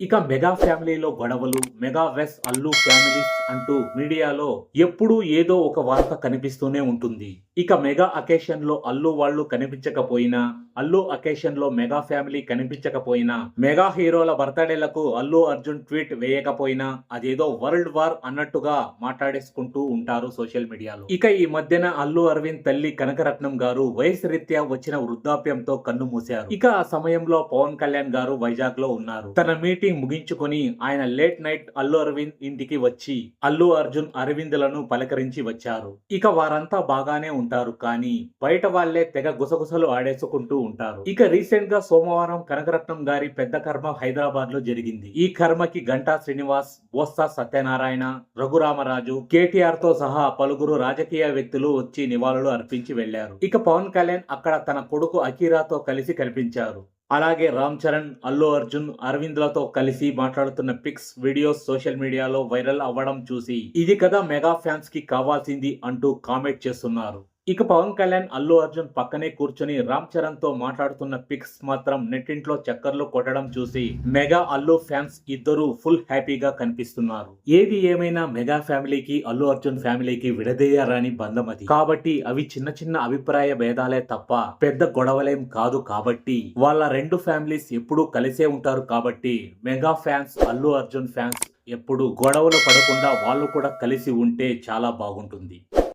ఇక మెగా ఫ్యామిలీలో గొడవలు మెగా వెస్ అల్లు ఫ్యామిలీస్ అంటూ మీడియాలో ఎప్పుడూ ఏదో ఒక వార్త కనిపిస్తూనే ఉంటుంది. ఇక మెగా అకేషన్లో అల్లు వాళ్ళు కనిపించకపోయినా అల్లు అకేషన్లో మెగా ఫ్యామిలీ కనిపించకపోయినా మెగా హీరోల బర్త్డేలకు అల్లు అర్జున్ ట్వీట్ వేయకపోయినా అదేదో వరల్డ్ వార్ అన్నట్టుగా మాట్లాడేసుకుంటూ ఉంటారు సోషల్ మీడియాలో. ఇక ఈ మధ్యన అల్లు అరవింద్ తల్లి కనకరత్నం గారు వయసు రీత్యా వచ్చిన వృద్ధాప్యంతో కన్ను మూశారు. ఇక ఆ సమయంలో పవన్ కళ్యాణ్ గారు వైజాగ్లో ఉన్నారు. తన మీటింగ్ ముగించుకొని ఆయన లేట్ నైట్ అల్లు అరవింద్ ఇంటికి వచ్చి అల్లు అర్జున్ అరవింద్లను పలకరించి వచ్చారు. ఇక వారంతా బాగానే ఉంటారు కానీ బయట వాళ్ళే తెగ గుసగుసలు ఆడేసుకుంటూ ఉంటారు. ఇక రీసెంట్గా సోమవారం కనకరత్నం గారి పెద్ద కర్మ హైదరాబాద్లో జరిగింది. ఈ కర్మకి గంటా శ్రీనివాస్ బొత్స సత్యనారాయణ రఘురామరాజు కేటీఆర్తో సహా పలువురు రాజకీయ వ్యక్తులు వచ్చి నివాళులు అర్పించి వెళ్ళారు ఇక పవన్ కళ్యాణ్ అక్కడ తన కొడుకు అకీరాతో కలిసి కనిపించారు అలాగే రామ్ చరణ్ అల్లు అర్జున్ అరవింద్లతో కలిసి మాట్లాడుతున్న పిక్స్ వీడియోస్ సోషల్ మీడియాలో వైరల్ అవ్వడం చూసి ఇది కదా మెగా ఫ్యాన్స్కి కావాల్సింది అంటూ కామెంట్ చేస్తున్నారు. ఇక పవన్ కళ్యాణ్ అల్లు అర్జున్ పక్కనే కూర్చొని రామ్ చరణ్తో మాట్లాడుతున్న పిక్స్ మాత్రం నెట్టింట్లో చక్కర్లు కొట్టడం చూసి మెగా అల్లు ఫ్యాన్స్ ఇద్దరు ఫుల్ హ్యాపీగా కనిపిస్తున్నారు. ఏది ఏమైనా మెగా ఫ్యామిలీకి అల్లు అర్జున్ ఫ్యామిలీకి విడదీయరాని బంధం అది. కాబట్టి అవి చిన్న చిన్న అభిప్రాయ భేదాలే తప్ప పెద్ద గొడవలేం కాదు కాబట్టి వాళ్ళ రెండు ఫ్యామిలీస్ ఎప్పుడూ కలిసే ఉంటారు కాబట్టి mega fans Allu Arjun fans ఎప్పుడు గొడవలు పడకుండా వాళ్ళు కూడా కలిసి ఉంటే చాలా బాగుంటుంది.